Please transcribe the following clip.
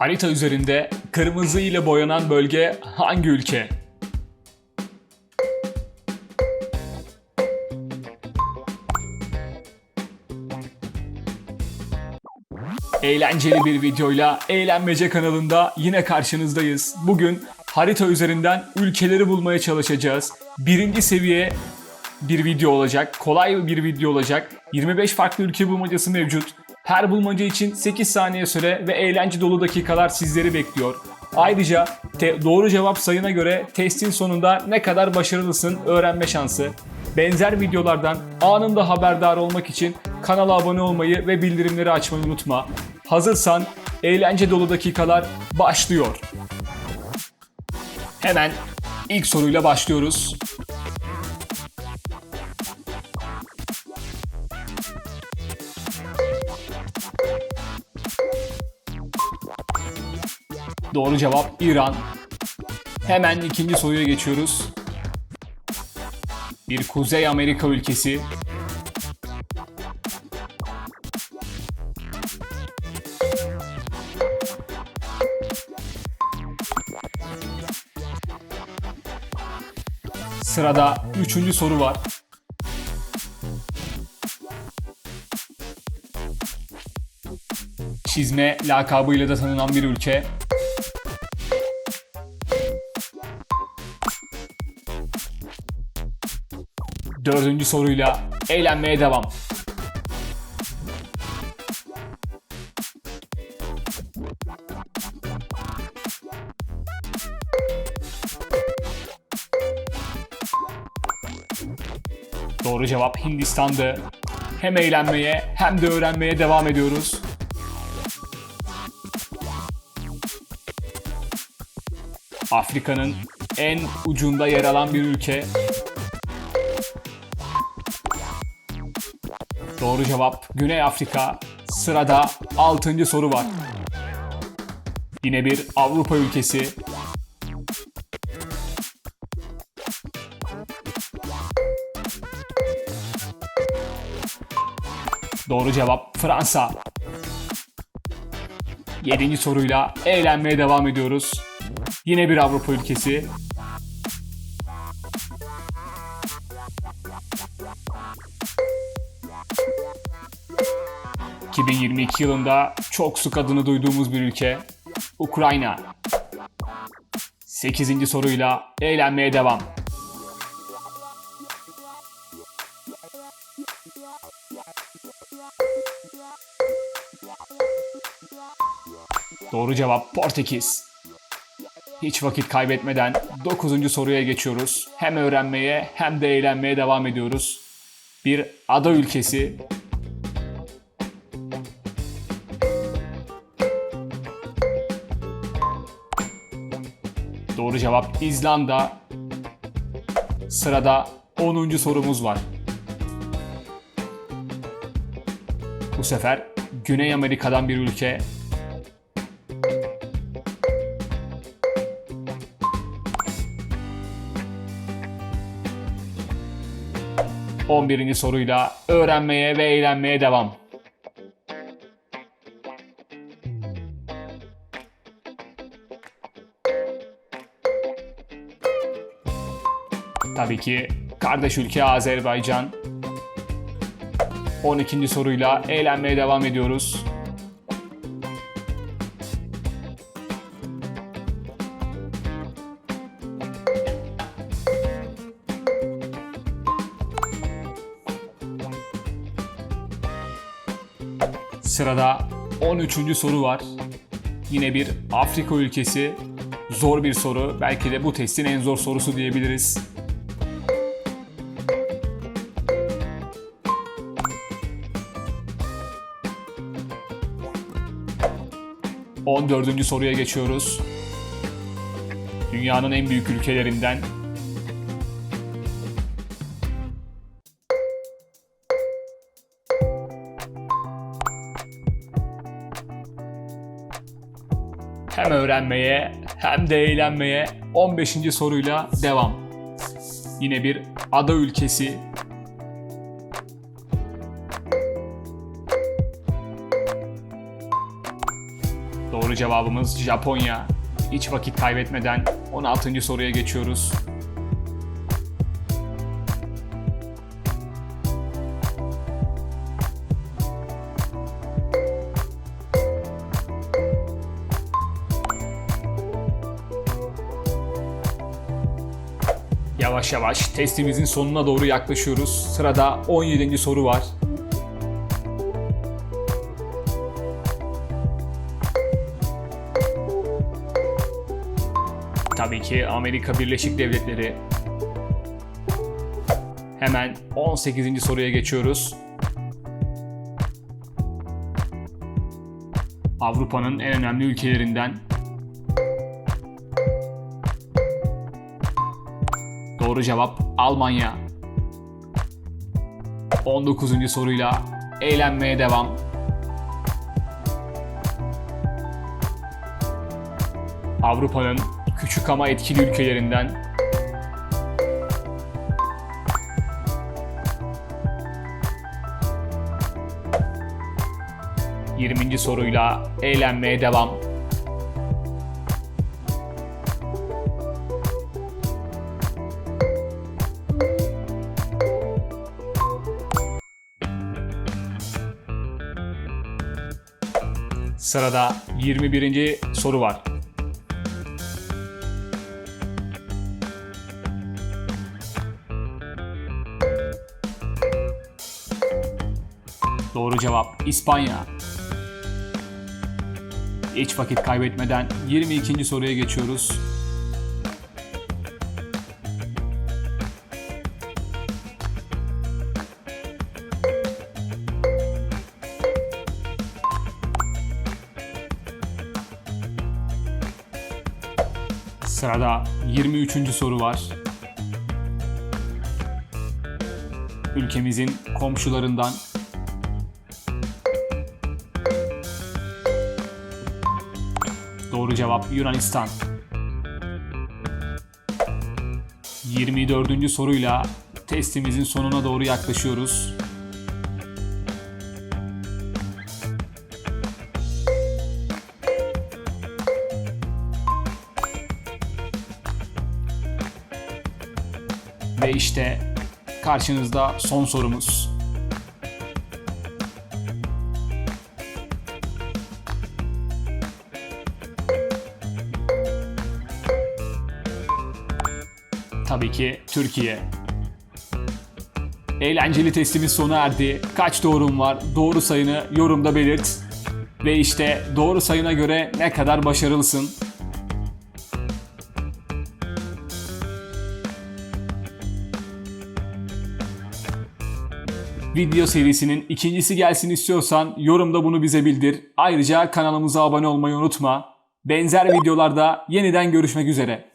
Harita üzerinde kırmızı ile boyanan bölge hangi ülke? Eğlenceli bir videoyla Eğlenmece kanalında yine karşınızdayız. Bugün harita üzerinden ülkeleri bulmaya çalışacağız. Birinci seviye bir video olacak. Kolay bir video olacak. 25 farklı ülke bulmacası mevcut. Her bulmaca için 8 saniye süre ve eğlence dolu dakikalar sizleri bekliyor. Ayrıca doğru cevap sayına göre testin sonunda ne kadar başarılısın öğrenme şansı. Benzer videolardan anında haberdar olmak için kanala abone olmayı ve bildirimleri açmayı unutma. Hazırsan eğlence dolu dakikalar başlıyor. Hemen ilk soruyla başlıyoruz. Doğru cevap İran. Hemen ikinci soruya geçiyoruz. Bir Kuzey Amerika ülkesi. Sırada üçüncü soru var. Çizme lakabıyla da tanınan bir ülke. Dördüncü soruyla eğlenmeye devam. Doğru cevap Hindistan'dı. Hem eğlenmeye hem de öğrenmeye devam ediyoruz. Afrika'nın en ucunda yer alan bir ülke. Doğru cevap Güney Afrika. Sırada 6. soru var. Yine bir Avrupa ülkesi. Doğru cevap Fransa. 7. soruyla eğlenmeye devam ediyoruz. Yine bir Avrupa ülkesi. ...2022 yılında çok sık adını duyduğumuz bir ülke... ...Ukrayna. 8. soruyla eğlenmeye devam. Doğru cevap Portekiz. Hiç vakit kaybetmeden 9. soruya geçiyoruz. Hem öğrenmeye hem de eğlenmeye devam ediyoruz. Bir ada ülkesi. Cevap İzlanda. Sırada 10. sorumuz var. Bu sefer Güney Amerika'dan bir ülke 11. soruyla öğrenmeye ve eğlenmeye devam. Tabii ki kardeş ülke Azerbaycan. 12. soruyla eğlenmeye devam ediyoruz. Sırada 13. soru var. Yine bir Afrika ülkesi. Zor bir soru. Belki de bu testin en zor sorusu diyebiliriz. On dördüncü soruya geçiyoruz. Dünyanın en büyük ülkelerinden hem öğrenmeye hem de eğlenmeye 15. soruyla devam. Yine bir ada ülkesi. Doğru cevabımız Japonya. Hiç vakit kaybetmeden 16. soruya geçiyoruz. Yavaş yavaş testimizin sonuna doğru yaklaşıyoruz. Sırada 17. soru var. Tabii ki Amerika Birleşik Devletleri. Hemen 18. soruya geçiyoruz. Avrupa'nın en önemli ülkelerinden. Doğru cevap Almanya. 19. soruyla eğlenmeye devam. Avrupa'nın küçük ama etkili ülkelerinden. Yirminci soruyla eğlenmeye devam. Sırada 21. soru var. Doğru cevap İspanya. Hiç vakit kaybetmeden 22. soruya geçiyoruz. Sırada 23. soru var. Ülkemizin komşularından Doğru cevap Yunanistan. 24. soruyla testimizin sonuna doğru yaklaşıyoruz. Ve işte karşınızda son sorumuz. Tabii ki Türkiye. Eğlenceli testimiz sona erdi. Kaç doğrum var? Doğru sayını yorumda belirt. Ve işte doğru sayına göre ne kadar başarılısın. Video serisinin ikincisi gelsin istiyorsan yorumda bunu bize bildir. Ayrıca kanalımıza abone olmayı unutma. Benzer videolarda yeniden görüşmek üzere.